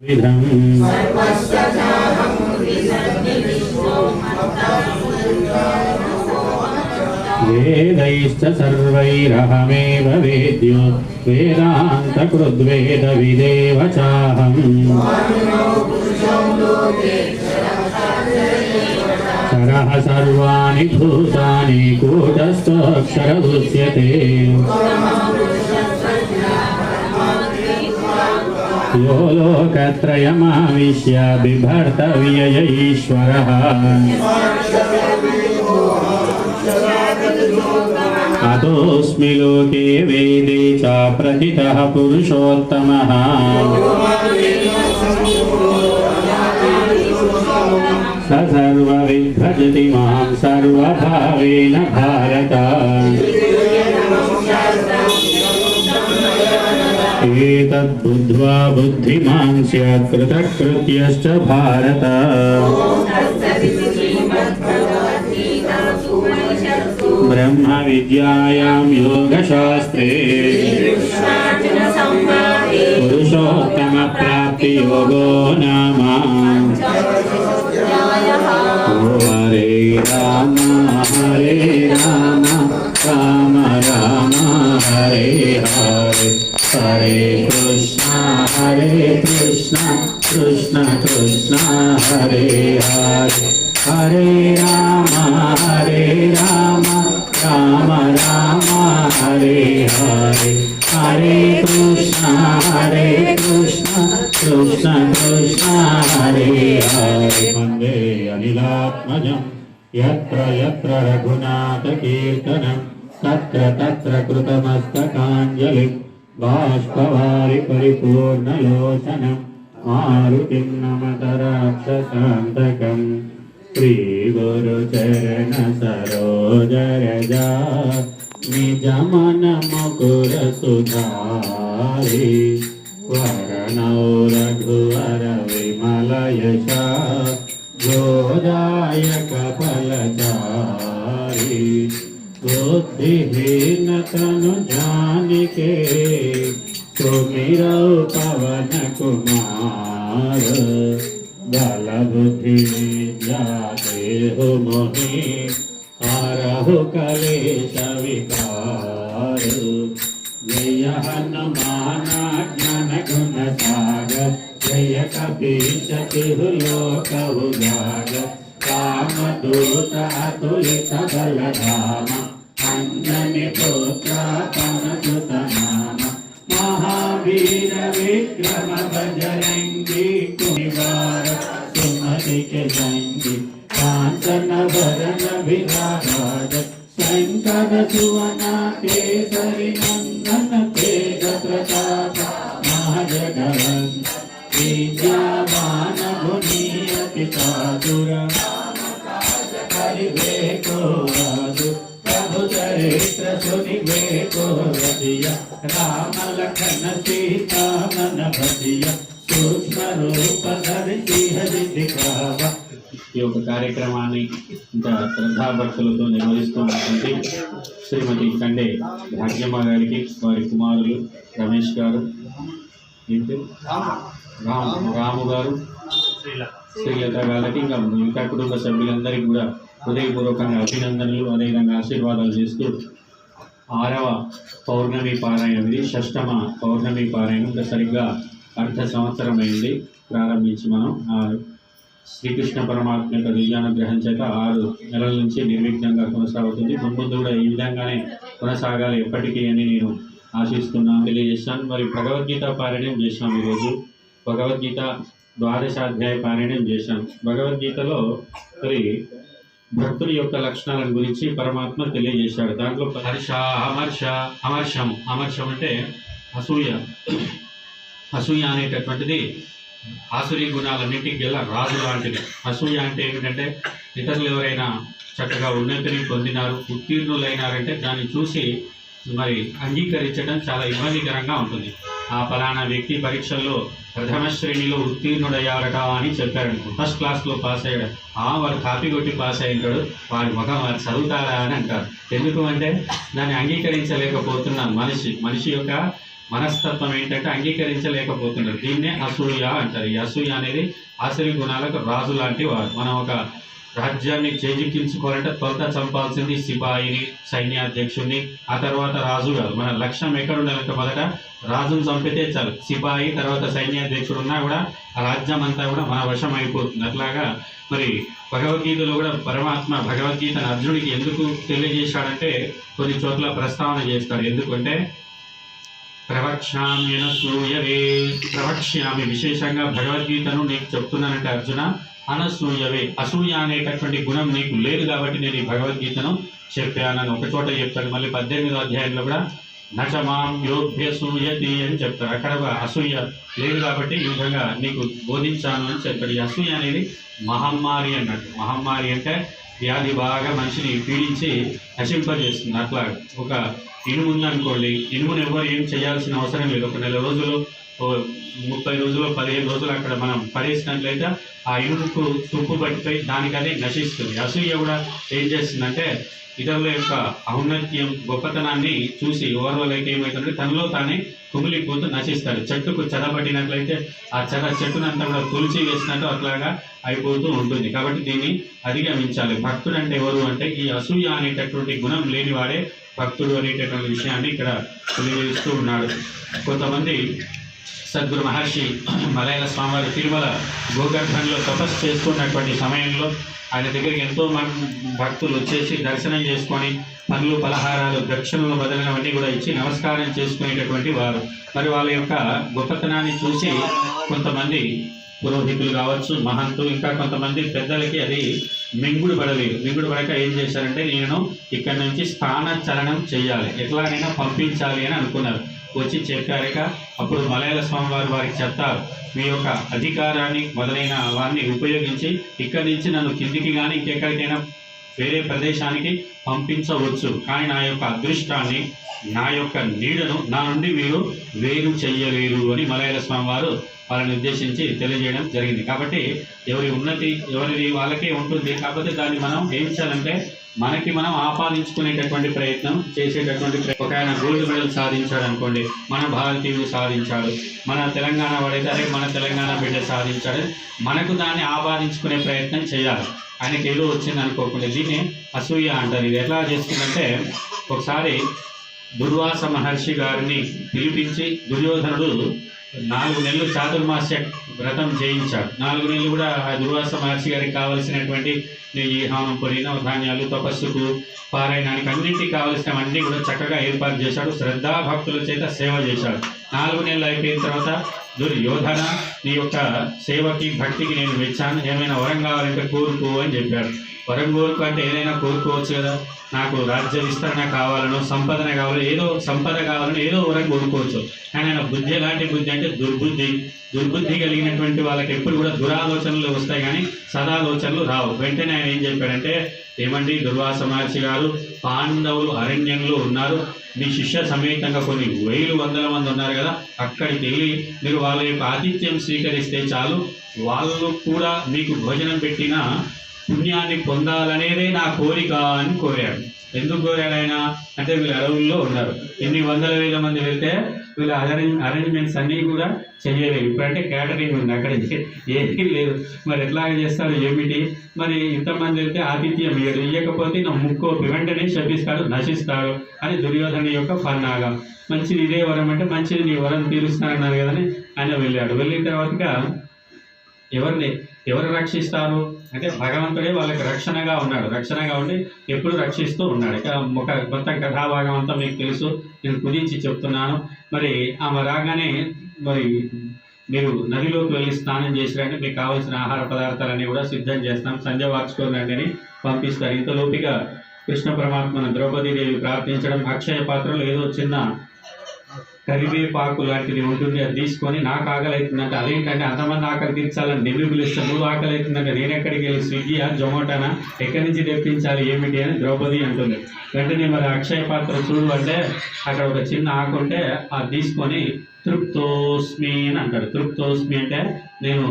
विधम् वेदैश्च सर्वैरहमेव वेद्यो वेदान्तकृद्वेदविदेव चाहम् शरः सर्वाणि भूतानि कूटस्थोऽक्षरदुच्यते यो लोकत्रयमाविश्य बिभर्तव्यय ईश्वरः अतोऽस्मि लोके वेदे च प्रथितः पुरुषोत्तमः। स सर्वविद्भजति माँ सर्वभावेन भारत। एतद्बुद्ध्वा बुद्धिमान् स्यात् कृतकृत्यश्च भारत। ब्रह्मविद्यायां योगशास्त्रे पुरुषोत्तमप्राप्तियोगो नाम। हरे राम हरे राम राम राम, हरे हरे। హరే కృష్ణ హరే కృష్ణ కృష్ణ కృష్ణ హరే హరే హరే రామ హరే రామ రామ రామ హరే హరే హరే కృష్ణ హరే కృష్ణ కృష్ణ కృష్ణ హరే హరే వందే అనిలాత్మజం ఎత్ర ఎత్ర రఘునాథ కీర్తనం తత్ర తత్ర కృతమస్తకాంజలి బాష్పవారి పరిపూర్ణలోచనం ఆరుతిం నమతరాక్షసాంతకం శ్రీ గురు చరణ సరోజరజా నిజమన ముకుర సుధారి వరణౌ రఘువర విమలయశ గోదాయక ఫలచారి बुद्धिहीन तनु जानिके सुमिरौ पवन कुमार बल बुद्धि जाते हो मोहि हरहु कलेश विकार जय हनुमान ज्ञान गुण सागर जय कपीश तिहु लोक उजागर राम दूत अतुलित बल నందని పుత్ర పరసుత నామ. మహావీర విక్రమ భజరంగి కుమార సుమతికి సంగి కాంచన భరణ విరాజ శంకర సువన కేసరి చరిత్ర సుని వేకోరదియ రామ లఖన సీతా మన భజియ సూక్ష్మ ఈ యొక్క కార్యక్రమాన్ని ఇంత శ్రద్ధాభక్తులతో నిర్వహిస్తున్నటువంటి శ్రీమతి కండే భాగ్యమ్మ గారికి వారి కుమారులు రమేష్ గారు రాము రాము గారు శ్రీలత గారికి ఇంకా మిగతా కుటుంబ సభ్యులందరికీ కూడా హృదయపూర్వకంగా అభినందనలు అదేవిధంగా ఆశీర్వాదాలు చేస్తూ ఆరవ పౌర్ణమి పారాయణం ఇది షష్టమ పౌర్ణమి పారాయణం ఇంకా సరిగ్గా అర్ధ సంవత్సరం అయింది. ప్రారంభించి మనం ఆ శ్రీకృష్ణ పరమాత్మ యొక్క దివ్యానుగ్రహం చేత ఆరు నెలల నుంచి నిర్విఘ్నంగా కొనసాగుతుంది. ముందు కూడా ఈ విధంగానే కొనసాగాలి. ఎప్పటికీ అని నేను ఆశిస్తున్నాను. తెలియజేస్తాను. మరి భగవద్గీత పారాయణం చేశాం ఈరోజు. భగవద్గీత ద్వాదశాధ్యాయ పారాయణం చేశాం. భగవద్గీతలో మరి భక్తుల యొక్క లక్షణాలను గురించి పరమాత్మ తెలియజేశాడు. దాంట్లో హర్ష అమర్ష అమర్షం అమర్షం అంటే అసూయ. అసూయ అనేటటువంటిది ఆసురీ గుణాలన్నింటికి గల రాజు లాంటిది. అసూయ అంటే ఏమిటంటే ఇతరులు ఎవరైనా చక్కగా ఉన్నతిని పొందినారు ఉత్తీర్ణులైనారంటే దాన్ని చూసి మరి అంగీకరించడం చాలా ఇబ్బందికరంగా ఉంటుంది. ఆ ఫలానా వ్యక్తి పరీక్షల్లో ప్రథమ శ్రేణిలో ఉత్తీర్ణుడయ్యాడట అని చెప్పారనుకో ఫస్ట్ క్లాస్లో పాస్ అయ్యాడు. ఆ వాడు కాపీ కొట్టి పాస్ అయ్యాడు వాడి ముఖం వాడు చదువుతాడా అని అంటారు. ఎందుకు అంటే దాన్ని అంగీకరించలేకపోతున్న మనిషి మనిషి యొక్క మనస్తత్వం ఏంటంటే అంగీకరించలేకపోతున్నారు. దీన్నే అసూయ అంటారు. ఈ అసూయ అనేది ఆశ్చర్య గుణాలకు రాజు లాంటి వారు మనం ఒక రాజ్యాన్ని చేజిక్కించుకోవాలంటే తొలత చంపాల్సింది సిపాయిని సైన్యాధ్యక్షుడిని ఆ తర్వాత రాజు కాదు మన లక్ష్యం ఎక్కడ ఉండాలంటే మొదట రాజును చంపితే చాలు. సిపాయి తర్వాత సైన్యాధ్యక్షుడు ఉన్నా కూడా ఆ రాజ్యం అంతా కూడా మన వశం అయిపోతుంది. అట్లాగా మరి భగవద్గీతలో కూడా పరమాత్మ భగవద్గీతను అర్జునుడికి ఎందుకు తెలియజేశాడంటే కొన్ని చోట్ల ప్రస్తావన చేస్తాడు. ఎందుకంటే ప్రవక్ష్యామ్యన సూయవే ప్రవక్ష్యామి విశేషంగా భగవద్గీతను నీకు చెప్తున్నానంటే అర్జున అనసూయవే. అసూయ అనేటటువంటి గుణం నీకు లేదు కాబట్టి నేను ఈ భగవద్గీతను చెప్పానని ఒక చోట చెప్తాడు మళ్ళీ పద్దెనిమిదో అధ్యాయంలో కూడా నచమాం యోగ్యసూయతి అని చెప్తారు. అక్కడ అసూయ లేదు కాబట్టి ఈ విధంగా నీకు బోధించాను అని చెప్తాడు ఈ అసూయ అనేది మహమ్మారి అన్నట్టు. మహమ్మారి అంటే వ్యాధి బాగా మనిషిని పీడించి నశింపజేస్తుంది. అట్లా ఒక ఇనుము ఉందనుకోండి ఇనుమును ఎవరు ఏం చేయాల్సిన అవసరం లేదు. ఒక నెల రోజులు ముప్పై రోజులు పదిహేను రోజులు అక్కడ మనం పడేసినట్లయితే ఆ ఇనుముకు తుప్పు పట్టిపోయి దానికదే నశిస్తుంది. అసూయ కూడా ఏం చేస్తుందంటే ఇతరుల యొక్క ఔన్నత్యం గొప్పతనాన్ని చూసి ఓర్వలైతే ఏమవుతుందంటే తనలో తానే కుమిలిపోతూ నశిస్తాడు చెట్టుకు చెదపట్టినట్లయితే ఆ చెద చెట్టునంతా కూడా తులిచి వేసినట్టు అట్లాగా అయిపోతూ ఉంటుంది. కాబట్టి దీన్ని అధిగమించాలి. భక్తుడు అంటే ఎవరు అంటే ఈ అసూయ అనేటటువంటి గుణం లేనివాడే భక్తుడు అనేటటువంటి విషయాన్ని ఇక్కడ తెలియజేస్తూ ఉన్నాడు. కొంతమంది సద్గురు మహర్షి మలయాళ స్వామివారి తిరుమల గోగర్భంలో తపస్సు చేస్తున్నటువంటి సమయంలో ఆయన దగ్గరికి ఎంతో మంది భక్తులు వచ్చేసి దర్శనం చేసుకొని పనులు పలహారాలు దక్షిణలు మొదలైనవన్నీ కూడా ఇచ్చి నమస్కారం చేసుకునేటటువంటి వారు. మరి వాళ్ళ యొక్క గొప్పతనాన్ని చూసి కొంతమంది పురోహితులు కావచ్చు మహంతు ఇంకా కొంతమంది పెద్దలకి అది మింగుడు పడలేదు. మింగుడు పడక ఏం చేశారంటే నేను ఇక్కడ నుంచి స్థాన చలనం చేయాలి. ఎట్లానైనా పంపించాలి అని అనుకున్నారు. వచ్చి చెప్పారక అప్పుడు మలయాళ స్వామి వారు వారికి చెప్తారు మీ యొక్క అధికారాన్ని మొదలైన వారిని ఉపయోగించి ఇక్కడి నుంచి నన్ను కిందికి కానీ ఇంకెక్కడికైనా వేరే ప్రదేశానికి పంపించవచ్చు. కానీ నా యొక్క అదృష్టాన్ని నా యొక్క నీడను నా నుండి మీరు వేరు చెయ్యలేరు అని మలయాళ స్వామి వారు వాళ్ళని ఉద్దేశించి తెలియజేయడం జరిగింది. కాబట్టి ఎవరి ఉన్నతి ఎవరి వాళ్ళకే ఉంటుంది. కాకపోతే దాన్ని మనం ఏం చేయాలంటే మనకి మనం ఆపాదించుకునేటటువంటి ప్రయత్నం చేసేటటువంటి ఒక ఆయన గోల్డ్ మెడల్ సాధించాడు అనుకోండి మన భారతీయుడు సాధించాడు. మన తెలంగాణ వాడైతే అరే మన తెలంగాణ బిడ్డ సాధించాడు. మనకు దాన్ని ఆపాదించుకునే ప్రయత్నం చేయాలి. ఆయనకి ఏదో వచ్చింది అనుకోకుండా దీన్ని అసూయ అంటారు. ఇది ఎట్లా చేస్తుందంటే ఒకసారి దుర్వాస మహర్షి గారిని పిలిపించి దుర్యోధనుడు నాలుగు నెలలు చాతుర్మాస్య వ్రతం చేయించాడు. నాలుగు నెలలు కూడా ఆ దుర్వాస మహర్షి గారికి కావలసినటువంటి నెయ్యి హానం పొరిన ధాన్యాలు తపస్సుకు పారాయణానికి అన్నింటికి కావలసినవన్నీ కూడా చక్కగా ఏర్పాటు చేశాడు. శ్రద్ధా భక్తుల చేత సేవ చేశాడు. నాలుగు నెలలు అయిపోయిన తర్వాత దుర్యోధన నీ యొక్క సేవకి భక్తికి నేను వచ్చాను. ఏమైనా వరం కావాలంటే కోరుకో అని చెప్పాడు. వరం కోరుకుంటే ఏదైనా కోరుకోవచ్చు కదా. నాకు రాజ్య విస్తరణ కావాలనో సంపదన కావాలి ఏదో సంపద కావాలని ఏదో వరం కోరుకోవచ్చు. కానీ ఆయన బుద్ధి ఎలాంటి బుద్ధి అంటే దుర్బుద్ధి. దుర్బుద్ధి కలిగినటువంటి వాళ్ళకి ఎప్పుడు కూడా దురాలోచనలు వస్తాయి కానీ సదాలోచనలు రావు. వెంటనే ఆయన ఏం చెప్పాడంటే ఏమండి దుర్వాస మహర్షి గారు పాండవులు అరణ్యంలో ఉన్నారు. మీ శిష్య సమేతంగా కొన్ని వేలు వందల మంది ఉన్నారు కదా. అక్కడికి వెళ్ళి మీరు వాళ్ళ యొక్క ఆతిథ్యం స్వీకరిస్తే చాలు. వాళ్ళు కూడా మీకు భోజనం పెట్టిన పుణ్యాన్ని పొందాలనేదే నా కోరిక అని కోరాడు. ఎందుకు కోరాడు ఆయన? అంటే వీళ్ళు అడవుల్లో ఉన్నారు. ఎన్ని వందల వేల మంది వెళ్తే వీళ్ళ అరేంజ్ అరేంజ్మెంట్స్ అన్నీ కూడా చేయలేవు ఇప్పుడంటే క్యాటరింగ్ ఉంది అక్కడ. ఏమీ లేదు. మరి ఎట్లా చేస్తారు ఏమిటి? మరి ఇంతమంది వెళ్తే ఆతిథ్యం ఇయ్యడు. ఇయ్యకపోతే నా ముక్కు వెంటనే శపిస్తాడు నశిస్తాడు అని దుర్యోధన యొక్క పన్నాగం. మంచిది ఇదే వరం అంటే మంచిది నీ వరం తీరుస్తానన్నారు కదని ఆయన వెళ్ళాడు. వెళ్ళిన తర్వాత ఎవరిని? ఎవరు రక్షిస్తారు? అంటే భగవంతుడే వాళ్ళకి రక్షణగా ఉన్నాడు. రక్షణగా ఉండి ఎప్పుడు రక్షిస్తూ ఉన్నాడు. ఇక ఒక మొత్తం కథాభాగం అంతా మీకు తెలుసు. నేను కుదించి చెప్తున్నాను. మరి ఆమె రాగానే మరి మీరు నదిలోకి వెళ్ళి స్నానం చేసిరంటే మీకు కావాల్సిన ఆహార పదార్థాలన్నీ కూడా సిద్ధం చేస్తాం. సంజయ్ వాచుకోనండి పంపిస్తారు. ఇంతలోపిగా కృష్ణ పరమాత్మను ద్రౌపదీదేవి ప్రార్థించడం అక్షయ పాత్రలో ఏదో చిన్న కరివేపాకు లాంటిది ఉంటుంది అది తీసుకొని నాకు ఆకలి అవుతుందంటే అదేంటంటే అంతమంది ఆకలి తీర్చాలని నిన్ను పిలుస్తాను నువ్వు ఆకలి అవుతుందంటే నేను ఎక్కడికి వెళ్ళి స్విగ్గీయా జొమాటోనా? ఎక్కడి నుంచి తెప్పించాలి ఏమిటి అని ద్రౌపది అంటుంది. వెంటనే మరి అక్షయ పాత్ర చూడు అంటే అక్కడ ఒక చిన్న ఆకు ఉంటే అది తీసుకొని తృప్తోస్మి అని అంటాడు. తృప్తోస్మి అంటే నేను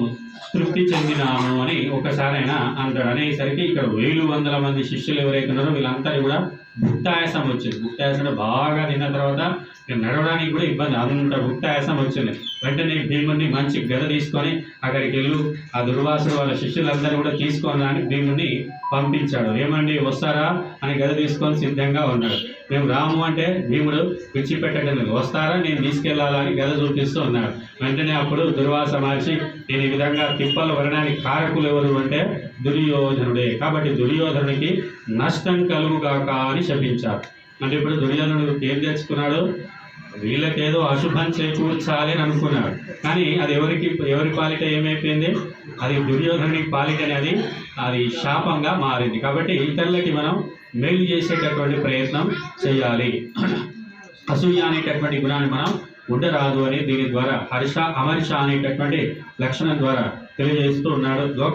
తృప్తి చెందినాను అని ఒకసారి ఆయన అంటాడు. అనేసరికి ఇక్కడ వేలు వందల మంది శిష్యులు ఎవరైతే ఉన్నారో వీళ్ళంతా కూడా భుక్తాయాసం వచ్చింది. భుక్తాయాసం అంటే బాగా తిన్న తర్వాత నడవడానికి కూడా ఇబ్బంది అంత ఉత్తాయాసం వచ్చింది. వెంటనే భీముడిని మంచి గద తీసుకొని అక్కడికి వెళ్ళు. ఆ దుర్వాసుడు వాళ్ళ శిష్యులందరూ కూడా తీసుకొని భీముడిని పంపించాడు. ఏమండి వస్తారా? అని గద తీసుకొని సిద్ధంగా ఉన్నాడు. మేము రాము అంటే భీముడు విడిచిపెట్టడం లేదు వస్తారా? నేను తీసుకెళ్ళాలా అని గద చూపిస్తూ ఉన్నాడు. వెంటనే అప్పుడు దుర్వాస మహర్షి నేను ఈ విధంగా తిప్పలు వరడానికి కారకులు ఎవరు అంటే దుర్యోధనుడే. కాబట్టి దుర్యోధనుడికి నష్టం కలుగుగాక అని శపించారు. అంటే ఇప్పుడు దుర్యోధనుడు ఏం తెచ్చుకున్నాడు? వీళ్ళకేదో అశుభం చేకూర్చాలి అని అనుకున్నాడు కానీ అది ఎవరికి ఎవరి పాలిట ఏమైపోయింది? అది దుర్యోధనుడి పాలిట అనేది అది శాపంగా మారింది. కాబట్టి ఇతరులకి మనం మేలు చేసేటటువంటి ప్రయత్నం చేయాలి. అసూయ అనేటటువంటి గుణాన్ని మనం ఉండరాదు అని దీని ద్వారా హర్ష అమర్ష అనేటటువంటి లక్షణం ద్వారా తెలియజేస్తూ ఉన్నాడు లోక